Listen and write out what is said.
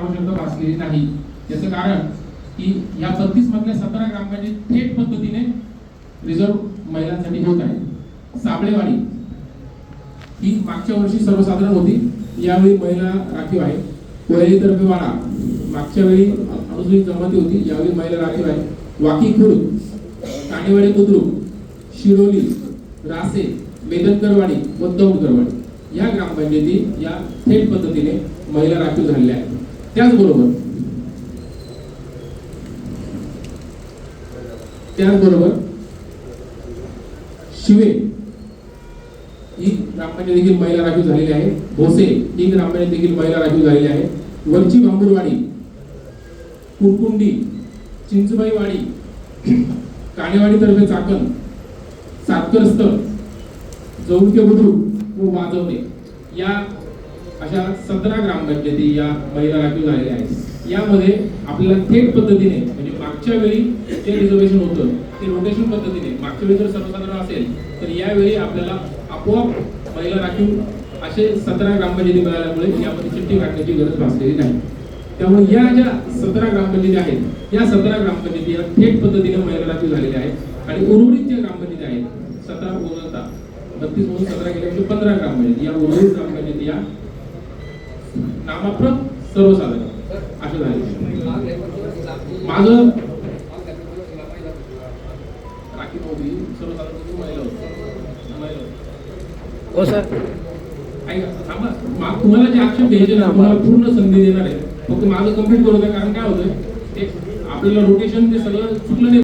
आवश्यकता भासलेली नाही. याचं कारण की या बत्तीस मधल्या सतरा ग्रामपंचायत थेट पद्धतीने रिझर्व महिलांसाठी होत आहे. साबळेवाडी ही मागच्या वर्षी सर्वसाधारण होती. यावेळी महिला राखीव आहे कोयली तर्फे वाडा मागच्या वेळी अनुसूचित जमाती होती. यावेळी महिला राखीव आहे वाकी खुर्द काणेवाडी बुद्रुक शिरोली रासे मेदनकरवाडी व दौडकरवाडी या ग्रामपंचायती या थेट पद्धतीने महिला राखीव झालेल्या आहेत. त्याचबरोबर त्याचबरोबर शिवे ही ग्रामपंचायत देखील महिला राखीव झालेली आहे. भोसे ही ग्रामपंचायत देखील महिला राखीव झालेली आहे. वरची भांबुरवाडी कुरकुंडी चिंचबाईवाडी कानेवाडी तर्फे चाकण सातकरस्त जौडके बुद्रुक व वाजवणे. या अशा सतरा ग्रामपंचायती या महिला राखीव झालेल्या आहेत. यामध्ये आपल्याला थेट पद्धतीने म्हणजे मागच्या वेळी जे रिझर्वेशन होतं ते रोटेशन पद्धतीने मागच्या वेळी जर सर्वसाधारण असेल तर यावेळी आपल्याला आपोआप महिला राखीव असे सतरा ग्रामपंचायती मिळाल्यामुळे यामध्ये चिठ्ठी काढण्याची गरज भासलेली नाही. त्यामुळे या ज्या सतरा ग्रामपंचायती आहेत या सतरा ग्रामपंचायती या थेट पद्धतीने महिला राखीव झालेल्या आहेत. आणि उर्वरित ज्या ग्रामपंचायती आहेत सतरा वगळता बत्तीस मधून सतरा गेल्यापेक्षा पंधरा ग्रामपंचायती या उर्वरित ग्रामपंचायती या नामाप्रत सर्वसाधारण. असे झाले माझं सर्वसाधारण महिला होती. होती. हो सर. तुम्हाला जे आक्षेप घ्यायचे ना तुम्हाला पूर्ण संधी देणार आहे. फक्त माझं कंप्लीट करू द्या कारण काय होतं ते आपल्याला रोटेशन ते सगळं चुकलं नाही.